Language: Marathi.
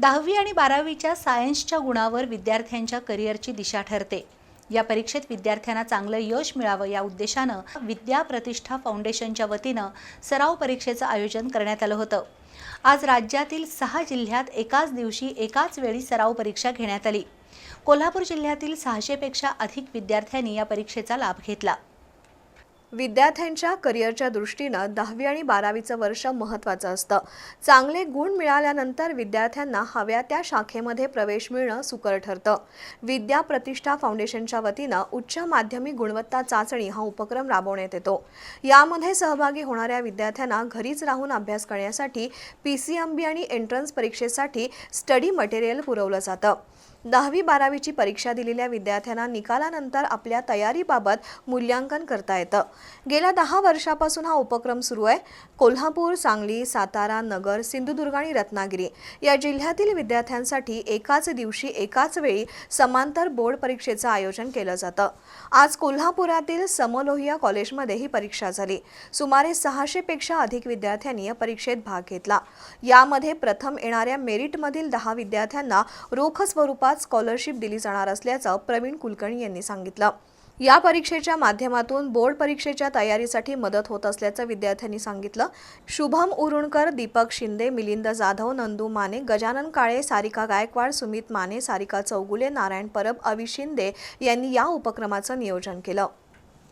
दहावी आणि बारावीच्या सायन्सच्या गुणावर विद्यार्थ्यांच्या करिअरची दिशा ठरते. या परीक्षेत विद्यार्थ्यांना चांगलं यश मिळावं या उद्देशानं विद्या प्रतिष्ठा फाउंडेशनच्या वतीनं सराव परीक्षेचं आयोजन करण्यात आलं होतं. आज राज्यातील सहा जिल्ह्यात एकाच दिवशी एकाच वेळी सराव परीक्षा घेण्यात आली. कोल्हापूर जिल्ह्यातील सहाशेपेक्षा अधिक विद्यार्थ्यांनी या परीक्षेचा लाभ घेतला. विद्यार्थ्यांच्या करिअरच्या दृष्टीनं दहावी आणि बारावीचं वर्ष महत्त्वाचं असतं. चांगले गुण मिळाल्यानंतर विद्यार्थ्यांना हव्या त्या शाखेमध्ये प्रवेश मिळणं सुकर ठरतं. विद्या प्रतिष्ठा फाउंडेशनच्या वतीनं उच्च माध्यमिक गुणवत्ता चाचणी हा उपक्रम राबवण्यात येतो. यामध्ये सहभागी होणाऱ्या विद्यार्थ्यांना घरीच राहून अभ्यास करण्यासाठी पी सी एम बी आणि एंट्रन्स परीक्षेसाठी स्टडी मटेरियल पुरवलं जातं. दहावी बारावीची परीक्षा दिलेल्या विद्यार्थ्यांना निकालानंतर आपल्या तयारीबाबत मूल्यांकन करता येतं. गेल्या दहा वर्षापासून हा उपक्रम सुरू आहे. कोल्हापूर सांगली सातारा नगर सिंधुदुर्ग आणि रत्नागिरी या जिल्ह्यातील विद्यार्थ्यांसाठी एकाच दिवशी एकाच वेळी समांतर बोर्ड परीक्षेचं आयोजन केलं जातं. आज कोल्हापुरातील समलोहिया कॉलेजमध्ये ही परीक्षा झाली. सुमारे सहाशेपेक्षा अधिक विद्यार्थ्यांनी या परीक्षेत भाग घेतला. यामध्ये प्रथम येणाऱ्या मेरिटमधील दहा विद्यार्थ्यांना रोख स्वरूपात स्कॉलरशिप दिली जाणार असल्याचं प्रवीण कुलकर्णी यांनी सांगितलं. या परीक्षेच्या माध्यमातून बोर्ड परीक्षेच्या तयारीसाठी मदत होत असल्याचं विद्यार्थ्यांनी सांगितलं. शुभम उरुणकर दीपक शिंदे मिलिंद जाधव नंदू माने गजानन काळे सारिका गायकवाड सुमित माने सारिका चौगुले नारायण परब अवि शिंदे यांनी या उपक्रमाचं नियोजन केलं.